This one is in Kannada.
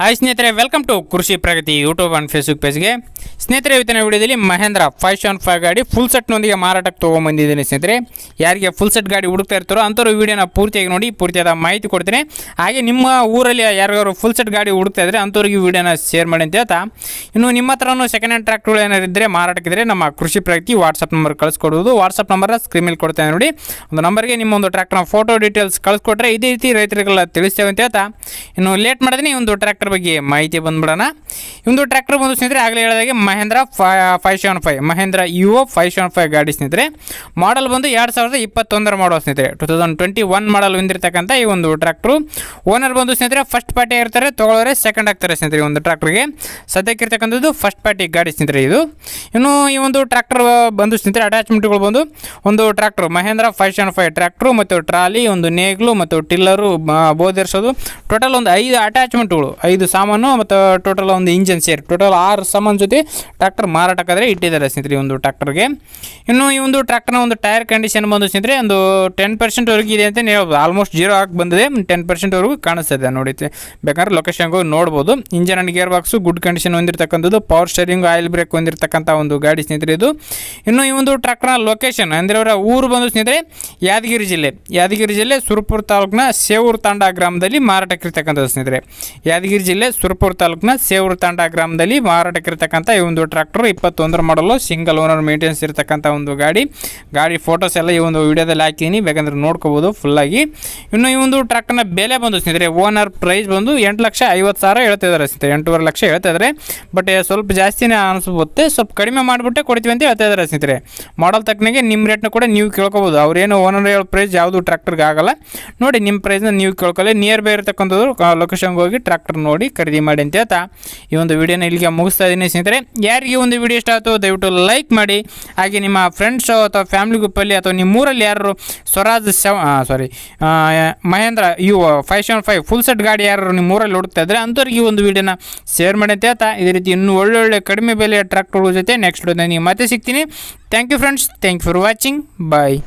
ಹಾಯ್ ಸ್ನೇಹಿತರೆ welcome to Krishi Pragati YouTube and Facebook ಪೇಜ್ಗೆ ಸ್ನೇಹಿತರೆ, ಇವತ್ತಿನ ವಿಡಿಯೋದಲ್ಲಿ ಮಹೇಂದ್ರ ಫೈವ್ ಸೆವೆನ್ ಫೈವ್ ಗಾಡಿ ಫುಲ್ ಸೆಟ್ನೊಂದಿಗೆ ಮಾರಾಟಕ್ಕೆ ತೊಗೊಂಬಂದಿದ್ದೀನಿ ಸ್ನೇಹಿತರೆ. ಯಾರಿಗೆ ಫುಲ್ ಸೆಟ್ ಗಾಡಿ ಹುಡುಕ್ತಾ ಇರ್ತಾರೋ ಅಂಥವ್ರು ವೀಡಿಯೋನ ಪೂರ್ತಿಯಾಗಿ ನೋಡಿ, ಪೂರ್ತಿಯಾದ ಮಾಹಿತಿ ಕೊಡ್ತೀನಿ. ಹಾಗೆ ನಿಮ್ಮ ಊರಲ್ಲಿ ಯಾರಿಗಾರು ಫುಲ್ ಸೆಟ್ ಗಾಡಿ ಹುಡುಕ್ತಾ ಇದ್ದರೆ ಅಂಥವ್ರಿಗೆ ವಿಡಿಯೋನ ಶೇರ್ ಮಾಡಿ ಅಂತ ಹೇಳ್ತಾ. ಇನ್ನು ನಿಮ್ಮ ಹತ್ರನೂ ಸೆಕೆಂಡ್ ಹ್ಯಾಂಡ್ ಟ್ರ್ಯಾಕ್ಟರ್ ಏನಾರು ಇದ್ದರೆ ಮಾರಾಟಕ್ಕಿದ್ರೆ ನಮ್ಮ ಕೃಷಿ ಪ್ರಗತಿ ವಾಟ್ಸಪ್ ನಂಬರ್ ಕಳಿಸ್ಕೊಡೋದು ವಾಟ್ಸಪ್ ನಂಬರ್ ಮೇಲೆ ಕೊಡ್ತೇನೆ ನೋಡಿ. ಒಂದು ನಂಬರ್ಗೆ ನಿಮ್ಮ ಒಂದು ಟ್ರ್ಯಾಕ್ಟರ್ನ ಫೋಟೋ ಡೀಟೇಲ್ಸ್ ಕಳಿಸ್ಕೊಟ್ರೆ ಇದೇ ರೀತಿ ರೈತರಿಗೆಲ್ಲ ತಿಳಿಸ್ತೇವೆ ಅಂತ ಹೇಳ್ತಾ. ಇನ್ನು ಲೇಟ್ ಮಾಡಿದ್ರೆ ಒಂದು ಟ್ರ್ಯಾಕ್ಟರ್ ಬಗ್ಗೆ ಮಾಹಿತಿ ಬಂದ್ಬಿಡೋಣ. ಇಂದು ಟ್ರ್ಯಾಕ್ಟರ್ ಬಂದು ಸ್ನೇಹಿತರೆ, ಆಗಲೇ ಹೇಳಿದಾಗೆ Mahindra five seven five, Mahindra U five seven five ಗಾಡಿ ಸ್ನೇಹಿತರೆ. ಮಾಡಲ್ ಬಂದು ಎರಡು ಸಾವಿರದ ಇಪ್ಪತ್ತೊಂದರ ಮಾಡೋ ಸ್ನೇಹಿತರೆ. Two thousand twenty one model ಹೊಂದಿರತಕ್ಕಂಥ ಈ ಒಂದು ಟ್ರ್ಯಾಕ್ಟ್ರು ಓನರ್ ಬಂದು ಸ್ನೇಹಿತರೆ ಫಸ್ಟ್ ಪಾರ್ಟಿ ಇರ್ತಾರೆ ತೊಗೊಳೋರೆ ಸೆಕೆಂಡ್ ಆಗ್ತಾರೆ ಸ್ನೇಹಿತರೆ ಒಂದು ಟ್ರ್ಯಾಕ್ಟರ್ಗೆ ಸದ್ಯಕ್ಕಿರ್ತಕ್ಕಂಥದ್ದು ಫಸ್ಟ್ ಪಾರ್ಟಿ ಗಾಡಿ ಸ್ನೇಹಿತರೆ ಇದು. ಇನ್ನು ಈ ಒಂದು ಟ್ರ್ಯಾಕ್ಟರ್ ಬಂದು ಸ್ನೇಹಿತರೆ ಅಟ್ಯಾಚ್ಮೆಂಟ್ಗಳು ಬಂದು ಒಂದು tractor Mahindra five seven five tractor ಮತ್ತು ಟ್ರಾಲಿ, ಒಂದು ನೇಗ್ಲು ಮತ್ತು ಟಿಲ್ಲರು ಬೋಧರಿಸೋದು. ಟೋಟಲ್ ಒಂದು ಐದು ಅಟ್ಯಾಚ್ಮೆಂಟ್ಗಳು ಐದು ಸಾಮಾನು ಮತ್ತು ಟೋಟಲ್ ಒಂದು ಇಂಜನ್ ಸೇರಿ ಟೋಟಲ್ ಆರು ಸಾಮಾನು ಜೊತೆ ಟ್ರ್ಯಾಕ್ಟರ್ ಮಾರಾಟಕ್ಕಾದರೆ ಇಟ್ಟಿದ್ದಾರೆ ಸ್ನೇಹಿತರೆ ಈ ಒಂದು ಟ್ರ್ಯಾಕ್ಟರ್ಗೆ ಇನ್ನು ಈ ಒಂದು ಟ್ರ್ಯಾಕ್ಟರ್ನ ಒಂದು ಟೈರ್ ಕಂಡೀಷನ್ ಬಂದು ಸ್ನೇಹಿತರೆ ಒಂದು ಟೆನ್ ಪರ್ಸೆಂಟ್ವರೆಗೂ ಇದೆ ಅಂತ ಹೇಳ್ಬೋದು. ಆಲ್ಮೋಸ್ಟ್ ಜೀರೋ ಆಗಿ ಬಂದಿದೆ. ಟೆನ್ ಪರ್ಸೆಂಟ್ವರೆಗೂ ಕಾಣಿಸ್ತದೆ ನೋಡಿ ಬೇಕಾದ್ರೆ ಲೊಕೇಶನ್ಗೆ ನೋಡ್ಬೋದು. Engine and gear box good condition ಹೊಂದಿರತಕ್ಕಂಥದ್ದು. Power steering oil brake ಹೊಂದಿರತಕ್ಕಂಥ ಒಂದು ಗಾಡಿ ಸ್ನೇಹಿತರೆ ಇದು. ಇನ್ನು ಈ ಒಂದು ಟ್ರ್ಯಾಕ್ಟರ್ನ ಲೊಕೇಶನ್ ಅಂದರೆ ಅವರ ಊರು ಬಂದು ಸ್ನೇಹಿತರೆ ಯಾದಗಿರಿ ಜಿಲ್ಲೆ. ಯಾದಗಿರಿ ಜಿಲ್ಲೆ ಸುರಪುರ ತಾಲೂಕಿನ ಸೇವೂರು ತಾಂಡ ಗ್ರಾಮದಲ್ಲಿ ಮಾರಾಟಕ್ಕಿರ್ತಕ್ಕಂಥದ್ದು ಸ್ನೇಹಿತರೆ. ಯಾದಗಿರಿ ಜಿಲ್ಲೆ ಸುರಪುರ ತಾಲೂಕಿನ ಸೇವೂರು ತಾಂಡ ಗ್ರಾಮದಲ್ಲಿ ಮಾರಾಟಕ್ಕಿರ್ತಕ್ಕಂಥ ಈ ಒಂದು ಟ್ರ್ಯಾಕ್ಟರ್ ಇಪ್ಪತ್ತೊಂದರ ಮಾಡಲು ಸಿಂಗಲ್ ಓನರ್ ಮೇಂಟೆನೆನ್ಸ್ ಇರತಕ್ಕಂಥ ಒಂದು ಗಾಡಿ. ಗಾಡಿ ಫೋಟೋಸ್ ಎಲ್ಲ ಈ ಒಂದು ವಿಡಿಯೋದಲ್ಲಿ ಹಾಕಿದ್ದೀನಿ. ಬೇಕಂದ್ರೆ ನೋಡ್ಕೋಬೋದು ಫುಲ್ಲಾಗಿ ಇನ್ನು ಈ ಒಂದು ಟ್ರ್ಯಾಕ್ಟರ್ನ ಬೆಲೆ ಬಂದು ಸ್ನೇಹಿತರೆ, ಓನರ್ ಪ್ರೈಸ್ ಬಂದು ಎಂಟು ಲಕ್ಷ ಐವತ್ತು ಸಾವಿರ ಹೇಳ್ತಿದ್ದಾರೆ ಸ್ನೇಹಿತರೆ. ಎಂಟೂವರೆ ಲಕ್ಷ ಹೇಳ್ತಾ ಇದ್ದಾರೆ. ಬಟ್ ಸ್ವಲ್ಪ ಜಾಸ್ತಿನೇ ಅನಿಸ್ಬೋದು ಸ್ವಲ್ಪ ಕಡಿಮೆ ಮಾಡಿಬಿಟ್ಟೆ ಕೊಡ್ತೀವಿ ಅಂತ ಹೇಳ್ತಾ ಇದ್ದಾರೆ ಸ್ನೇಹಿತರೆ. ಮಾಡಲ್ ತಕ್ಕನಾಗೆ ನಿಮ್ಮ ರೇಟ್ನ ಕೂಡ ನೀವು ಕೇಳ್ಕೊಬೋದು. ಅವ್ರೇನು ಓನರ್ ಹೇಳೋ ಪ್ರೈಸ್ ಯಾವುದು ಟ್ರ್ಯಾಕ್ಟರ್ಗೆ ಆಗಲ್ಲ. ನೋಡಿ ನಿಮ್ಮ ಪ್ರೈಸ್ನ ನೀವು ಕೇಳ್ಕೊಳ್ಳಿ. ನಿಯರ್ ಬೈ ಇರತಕ್ಕಂಥದ್ದು ಲೊಕೇಶನ್ಗೆ ಹೋಗಿ ಟ್ರ್ಯಾಕ್ಟರ್ ನೋಡಿ ಖರೀದಿ ಮಾಡಿ ಅಂತ ಹೇಳ್ತಾ ಈ ಒಂದು ವಿಡಿಯೋನ ಇಲ್ಲಿಗೆ ಮುಗಿಸ್ತಾ ಇದ್ದೀನಿ ಸ್ನೇಹಿತರೆ. ಯಾರಿಗೆ ಒಂದು ವಿಡಿಯೋ ಇಷ್ಟ ಆಯಿತು ದಯವಿಟ್ಟು ಲೈಕ್ ಮಾಡಿ. ಹಾಗೆ ನಿಮ್ಮ ಫ್ರೆಂಡ್ಸು ಅಥವಾ ಫ್ಯಾಮಿಲಿ ಗ್ರೂಪಲ್ಲಿ ಅಥವಾ ನಿಮ್ಮೂರಲ್ಲಿ ಯಾರು ಸ್ವರಾಜ್ ಸೆವ್ ಸಾರಿ ಮಹೇಂದ್ರ ಇವು five seven five full set ಗಾಡಿ ಯಾರು ನಿಮ್ಮ ಊರಲ್ಲಿ ಹುಡುಕ್ತಾ ಇದ್ದರೆ ಅಂಥವ್ರಿಗೆ ಈ ಒಂದು ವಿಡಿಯೋನ ಶೇರ್ ಮಾಡಿ ಅಂತ ಹೇಳ್ತಾ. ಇದೇ ರೀತಿ ಇನ್ನೂ ಒಳ್ಳೊಳ್ಳೆ ಕಡಿಮೆ ಬೆಲೆಯ ಟ್ರ್ಯಾಕ್ಟರ್ಗಳ ಜೊತೆ ನೆಕ್ಸ್ಟ್ ನೀವು ಮತ್ತೆ ಸಿಗ್ತೀನಿ. Thank you friends thank you for watching bye